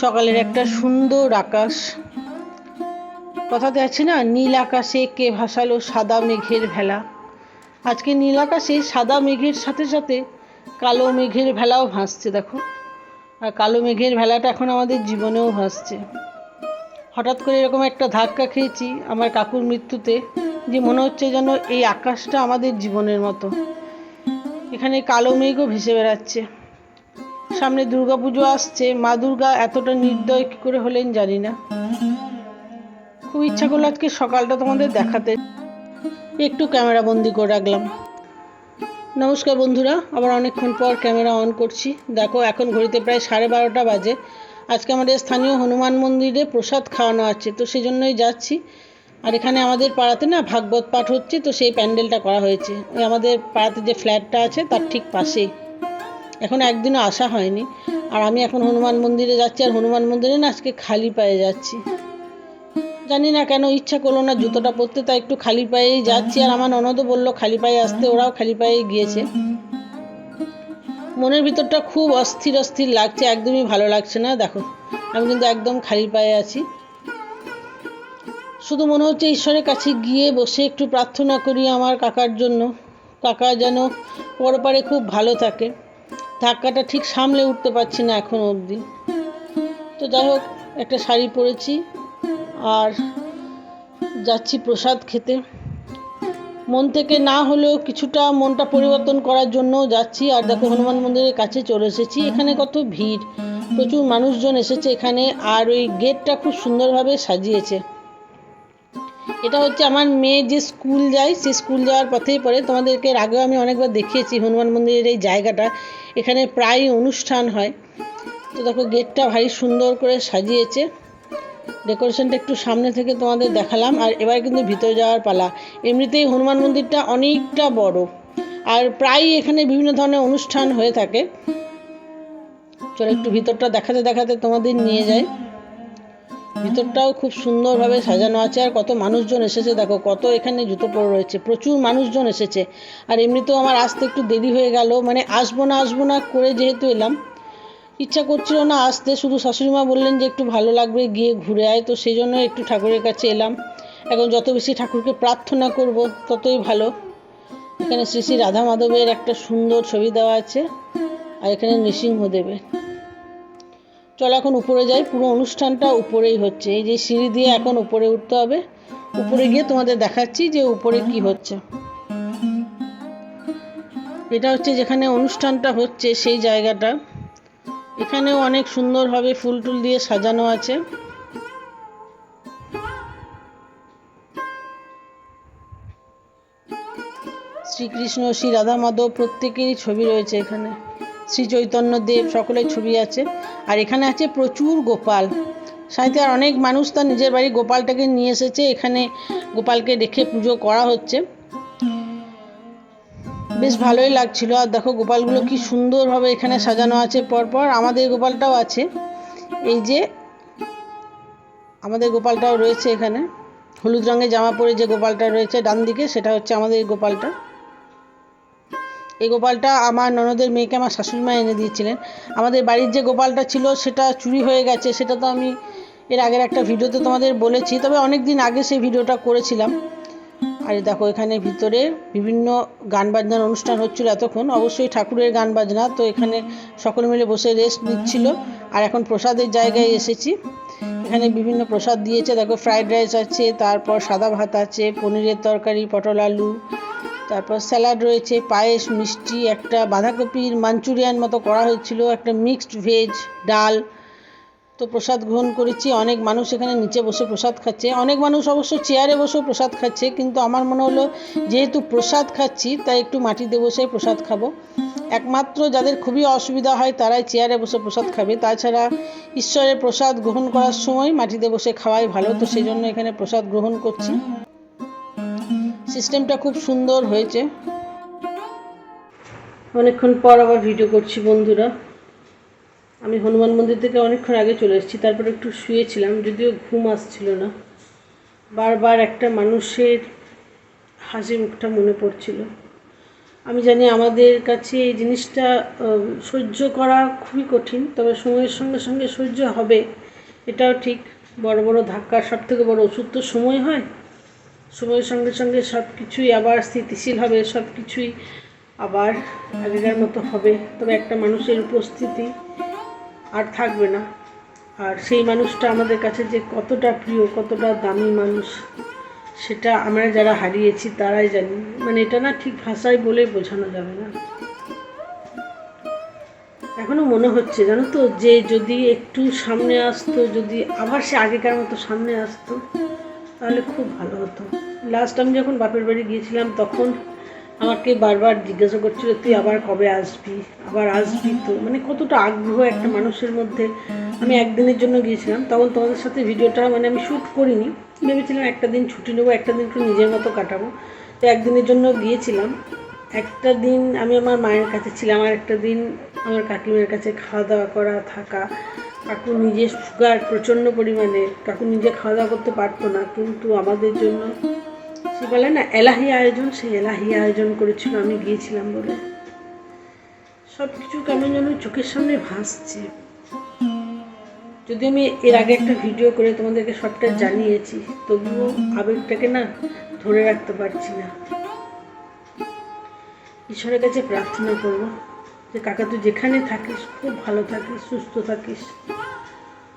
সকালের একটা সুন্দর আকাশ। কথাতে আছে না নীল আকাশে কে ভাসালো সাদা মেঘের ভেলা। আজকে নীল আকাশে সাদা মেঘের সাথে সাথে কালো মেঘের ভেলাও ভাসছে, দেখো। আর কালো মেঘের ভেলাটা এখন আমাদের জীবনেও ভাসছে। হঠাৎ করে এরকম একটা ধাক্কা খেয়েছি আমার কাকুর মৃত্যুতে, যে মনে হচ্ছে যেন এই আকাশটা আমাদের জীবনের মতো। এখানে কালো মেঘও ভেসে বেড়াচ্ছে। সামনে দুর্গা পুজো আসছে, মা দুর্গা এতটা নির্দয় কী করে হলেন জানি না। খুব ইচ্ছা করল আজকে সকালটা তোমাদের দেখাতে। একটু ক্যামেরা বন্দি করে রাখলাম। নমস্কার বন্ধুরা, আবার অনেকক্ষণ পর ক্যামেরা অন করছি। দেখো, এখন ঘড়িতে প্রায় সাড়ে বারোটা বাজে। আজকে আমাদের স্থানীয় হনুমান মন্দিরে প্রসাদ খাওয়ানো আছে, তো সেই জন্যই যাচ্ছি। আর এখানে আমাদের পাড়াতে না ভাগবত পাঠ হচ্ছে, তো সেই প্যান্ডেলটা করা হয়েছে। ওই আমাদের পাড়াতে যে ফ্ল্যাটটা আছে, তার ঠিক পাশেই। এখন একদিনও আসা হয়নি। আর আমি এখন হনুমান মন্দিরে যাচ্ছি, আর হনুমান মন্দিরে না আজকে খালি পায়ে যাচ্ছি। জানি না কেন ইচ্ছা করল না, জুতোটা পরতে, তাই একটু খালি পায়েই যাচ্ছি। আর আমার ননদও বলল, খালি পায়ে আসতে, ওরাও খালি পায়ে গিয়েছে। মনের ভিতরটা খুব অস্থির অস্থির লাগছে, একদমই ভালো লাগছে না, দেখো। আমি কিন্তু একদম খালি পায়ে আছি। শুধু মনে হচ্ছে ঈশ্বরের কাছে গিয়ে বসে একটু প্রার্থনা করি আমার কাকার জন্য। কাকা যেন পরপারে খুব ভালো থাকে। ধাক্কাটা ঠিক সামলে উঠতে পারছি না এখন অবধি। তো যাই হোক, একটা শাড়ি পরেছি। আর যাচ্ছি প্রসাদ খেতে। মন থেকে না হলেও কিছুটা মনটা পরিবর্তন করার জন্য যাচ্ছি। আর দেখো, হনুমান মন্দিরের কাছে চলে এসেছি। এখানে কত ভিড়, প্রচুর মানুষজন এসেছে এখানে। আর ওই গেটটা খুব সুন্দরভাবে সাজিয়েছে। এটা হচ্ছে আমার মেয়ে যে স্কুল যায়, সে স্কুল যাওয়ার পথেই পড়ে। তোমাদেরকে আগেও আমি অনেকবার দেখিয়েছি হনুমান মন্দিরের এই জায়গাটা। এখানে প্রায় অনুষ্ঠান হয়। তো দেখো, গেটটা ভারী সুন্দর করে সাজিয়েছে। ডেকোরেশনটা একটু সামনে থেকে তোমাদের দেখালাম, আর এবার কিন্তু ভিতরে যাওয়ার পালা। এমনিতেই হনুমান মন্দিরটা অনেকটা বড়, আর প্রায় এখানে বিভিন্ন ধরনের অনুষ্ঠান হয়ে থাকে। চলো একটু ভিতরটা দেখাতে দেখাতে তোমাদের নিয়ে যায় ভিতরটাও খুব সুন্দরভাবে সাজানো আছে, আর কত মানুষজন এসেছে, দেখো কত এখানে জুতো পরে রয়েছে, প্রচুর মানুষজন এসেছে। আর এমনিতেও আমার আসতে একটু দেরি হয়ে গেল মানে আসব না আসব না করে যেহেতু এলাম ইচ্ছা করছিল না আসতে, শুধু শাশুড়িমা বললেন যে একটু ভালো লাগবে গিয়ে ঘুরে আয়। তো সেই জন্য একটু ঠাকুরের কাছে এলাম। এখন যত বেশি ঠাকুরকে প্রার্থনা করব, ততই ভালো। এখানে শ্রী শ্রী রাধা মাধবের একটা সুন্দর ছবি দেওয়া আছে, আর এখানে নৃসিংহদেবের। চলো এখন উপরে যাই, পুরো অনুষ্ঠানটা উপরেই হচ্ছে। এই যে সিঁড়ি দিয়ে এখন উপরে উঠতে হবে। উপরে গিয়ে তোমাদের দেখাচ্ছি যে উপরে কি হচ্ছে। এটা হচ্ছে যেখানে অনুষ্ঠানটা হচ্ছে, সেই জায়গাটা। এখানেও অনেক সুন্দরভাবে ফুল টুল দিয়ে সাজানো আছে। শ্রীকৃষ্ণ শ্রী রাধা মাধব প্রত্যেকেরই ছবি রয়েছে এখানে। শ্রী চৈতন্য দেব সকলের ছবি আছে। আর এখানে আছে প্রচুর গোপাল। সাথে আর অনেক মানুষ তার নিজের বাড়ি গোপালটাকে নিয়ে এসেছে। এখানে গোপালকে রেখে পুজো করা হচ্ছে। বেশ ভালোই লাগছিল। আর দেখো গোপালগুলো কি সুন্দরভাবে এখানে সাজানো আছে। পরপর আমাদের গোপালটাও আছে। এই যে আমাদের গোপালটাও রয়েছে এখানে। হলুদ রঙের জামা পরে যে গোপালটা রয়েছে ডান দিকে, সেটা হচ্ছে আমাদের এই গোপালটা। এই গোপালটা আমার ননদের মেয়েকে আমার শাশুড়িমা এনে দিয়েছিলেন। আমাদের বাড়ির যে গোপালটা ছিল, সেটা চুরি হয়ে গেছে। সেটা তো আমি এর আগের একটা ভিডিওতে তোমাদের বলেছি। তবে অনেক দিন আগে সেই ভিডিওটা করেছিলাম। আর দেখো এখানে ভিতরে বিভিন্ন গান বাজনার অনুষ্ঠান হচ্ছিল এতক্ষণ। অবশ্যই ঠাকুরের গান বাজনা, তো এখানে সকলে মিলে বসে রেস্ট নিচ্ছিল। আর এখন প্রসাদের জায়গায় এসেছি। এখানে বিভিন্ন প্রসাদ দিয়েছে। দেখো ফ্রাইড রাইস আছে, তারপর সাদা ভাত আছে, পনিরের তরকারি, পটল আলু, তারপর স্যালাড রয়েছে, পায়েস, মিষ্টি, একটা বাঁধাকপির মাঞ্চুরিয়ান মতো করা হয়েছিল, একটা মিক্সড ভেজ ডাল তো প্রসাদ গ্রহণ করেছি। অনেক মানুষ এখানে নিচে বসে প্রসাদ খাচ্ছে। অনেক মানুষ অবশ্য চেয়ারে বসেও প্রসাদ খাচ্ছে, কিন্তু আমার মনে হলো যেহেতু প্রসাদ খাচ্ছি, তাই একটু মাটিতে বসে প্রসাদ খাব। একমাত্র যাদের খুবই অসুবিধা হয়, তারাই চেয়ারে বসে প্রসাদ খাবে। তাছাড়া ঈশ্বরের প্রসাদ গ্রহণ করার সময় মাটিতে বসে খাওয়াই ভালো, তো সেই জন্য এখানে প্রসাদ গ্রহণ করছি। সিস্টেমটা খুব সুন্দর হয়েছে। অনেকক্ষণ পর আবার ভিডিও করছি বন্ধুরা। আমি হনুমান মন্দির থেকে অনেকক্ষণ আগে চলে এসেছি, তারপর একটু শুয়েছিলাম, যদিও ঘুম আসছিল না। বারবার একটা মানুষের হাসি মুখটা মনে পড়ছিল। আমি জানি আমাদের কাছে এই জিনিসটা সহ্য করা খুবই কঠিন, তবে সময়ের সঙ্গে সঙ্গে সহ্য হবে, এটাও ঠিক। বড় বড় ধাক্কার সব থেকে বড় ওষুধ তো সময় হয়। সময়ের সঙ্গে সঙ্গে সব কিছুই আবার স্থিতিশীল হবে সব কিছুই আবার আগেকার মতো হবে। তবে একটা মানুষের উপস্থিতি আর থাকবে না। আর সেই মানুষটা আমাদের কাছে যে কতটা প্রিয়, কতটা দামি মানুষ, সেটা আমরা যারা হারিয়েছি তারাই জানি। মানে এটা না ঠিক ভাষায় বলে বোঝানো যাবে না। এখনও মনে হচ্ছে, জানো তো, যে যদি একটু সামনে আসতো, যদি আবার সে আগেকার মতো সামনে আসতো, তাহলে খুব ভালো হতো। লাস্ট আমি যখন বাপের বাড়ি গিয়েছিলাম, তখন আমাকে বারবার জিজ্ঞাসা করছিল, তুই আবার কবে আসবি? আবার আসবি তো? মানে কতটা আগ্রহ একটা মানুষের মধ্যে। আমি একদিনের জন্য গিয়েছিলাম, তখন তোমাদের সাথে ভিডিওটা মানে আমি শ্যুট করিনি। ভেবেছিলাম একটা দিন ছুটি নেব, একটা দিন একটু নিজের মতো কাটাবো। তো একদিনের জন্য গিয়েছিলাম। একটা দিন আমি আমার মায়ের কাছে ছিলাম, আর একটা দিন আমার কাকিমার কাছে খাওয়া দাওয়া করা থাকা। কাকু নিজে সুগার প্রচণ্ড পরিমাণে, কাকু নিজে খাওয়া দাওয়া করতে পারতো না, কিন্তু আমাদের জন্য সে বলে, না, এলাহি আয়োজন, সেই এলাহি আয়োজন করেছিল, আমি গিয়েছিলাম বলে। সব কিছু কেমন যেন চোখের সামনে ভাসছে। যদি আমি এর আগে একটা ভিডিও করে তোমাদেরকে সবটা জানিয়েছি, তবুও আবেগটাকে না ধরে রাখতে পারছি না। ঈশ্বরের কাছে প্রার্থনা করব যে, কাকা, তুই যেখানে থাকিস, খুব ভালো থাকিস, সুস্থ থাকিস।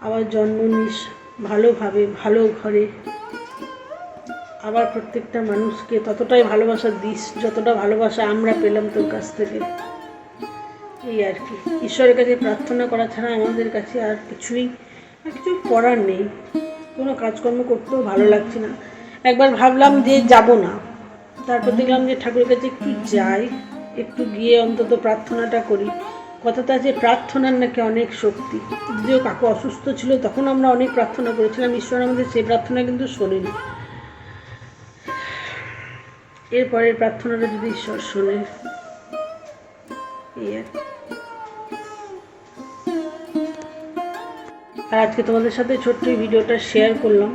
আবার জন্ম নিস ভালোভাবে, ভালো ঘরে আবার প্রত্যেকটা মানুষকে ততটাই ভালোবাসা দিস, যতটা ভালোবাসা আমরা পেলাম তোর কাছ থেকে। এই আর কি। ঈশ্বরের কাছে প্রার্থনা করা ছাড়া আমাদের কাছে আর কিছুই, আর কিছু করার নেই। কোনো কাজকর্ম করতেও ভালো লাগছে না। একবার ভাবলাম যে যাব না। তারপর দেখলাম যে ঠাকুরের কাছে একটু যাই, একটু গিয়ে অন্তত প্রার্থনাটা করি। কথাটা যে প্রার্থনার নাকি অনেক শক্তি। যদিও কাকু অসুস্থ ছিল, তখন আমরা অনেক প্রার্থনা করেছিলাম। ঈশ্বর আমাদের সেই প্রার্থনা কিন্তু শোনেনি। এরপরের প্রার্থনাটা যদি ঈশ্বর শোনে এই আর আর আজকে তোমাদের সাথে ছোট্ট ভিডিওটা শেয়ার করলাম।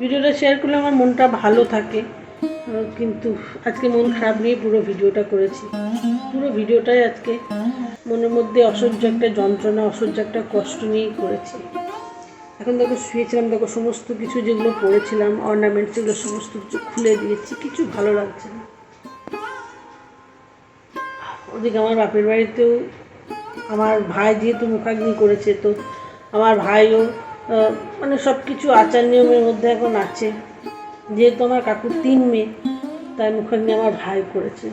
ভিডিওটা শেয়ার করলে আমার মনটা ভালো থাকে কিন্তু আজকে মন খারাপ নিয়ে পুরো ভিডিওটা করেছি। পুরো ভিডিওটাই আজকে মনের মধ্যে অসহ্য একটা যন্ত্রণা, অসহ্য একটা কষ্ট নিয়েই করেছি। এখন দেখো শুয়েছিলাম, দেখো সমস্ত কিছু যেগুলো পড়েছিলাম অর্নামেন্টস যেগুলো সমস্ত কিছু খুলে দিয়েছি, কিছু ভালো লাগছে না। ওদিকে আমার বাপের বাড়িতেও আমার ভাই যেহেতু মুখাগ্নি করেছে, তো আমার ভাইও মানে সব কিছু আচার নিয়মের মধ্যে এখন আছে। যেহেতু আমার কাকুর তিন মেয়ে, তাই মুখাগ্নি আমার ভাই করেছে।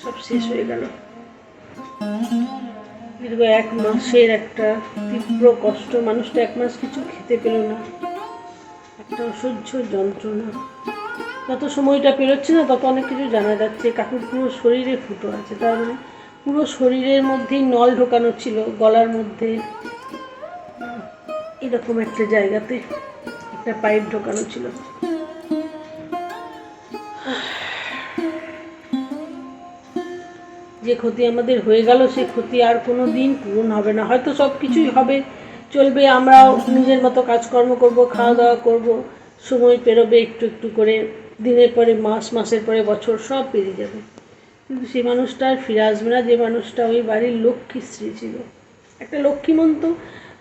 সব শেষ হয়ে গেল। দীর্ঘ এক মাসের একটা তীব্র কষ্ট। মানুষটা এক মাস কিছু খেতে পেল না। একটা অসহ্য যন্ত্রণা। যত সময়টা পেরোচ্ছে না, তত অনেক কিছু জানা যাচ্ছে। কাকুর পুরো শরীরে ফুটো আছে। তার মানে পুরো শরীরের মধ্যেই নল ঢোকানো ছিল, গলার মধ্যে। এরকম একটা জায়গাতে একটা পাইপ ঢোকানো ছিল। যে ক্ষতি আমাদের হয়ে গেল সেই ক্ষতি আর কোনো দিন পূরণ হবে না। হয়তো সব কিছুই হবে, চলবে, আমরাও নিজের মতো কাজকর্ম করব খাওয়া দাওয়া করব, সময় পেরোবে একটু একটু করে, দিনের পরে মাস, মাসের পরে বছর, সব পেরিয়ে যাবে। কিন্তু সেই মানুষটা আর ফিরে আসবে না, যে মানুষটা ওই বাড়ির লক্ষ্মী স্ত্রী ছিল। একটা লক্ষ্মীমন্ত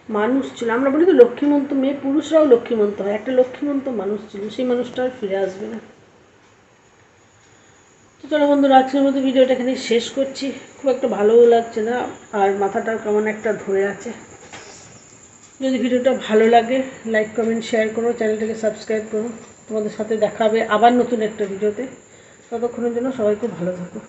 মানুষ ছিল। আমরা বলি তো লক্ষ্মীমন্ত মেয়ে, পুরুষরাও লক্ষ্মীমন্ত হয়। একটা লক্ষ্মীমন্ত মানুষ ছিল, সেই মানুষটা আর ফিরে আসবে না। চলো বন্ধুরা, আজকের মতো ভিডিওটা এখানে শেষ করছি। খুব একটা ভালোও লাগছে না, আর মাথাটাও কেমন একটা ধরে আছে। যদি ভিডিওটা ভালো লাগে লাইক কমেন্ট শেয়ার করো, চ্যানেলটাকে সাবস্ক্রাইব করো। তোমাদের সাথে দেখাবে আবার নতুন একটা ভিডিওতে। ততক্ষণের জন্য সবাই খুব ভালো থাকো।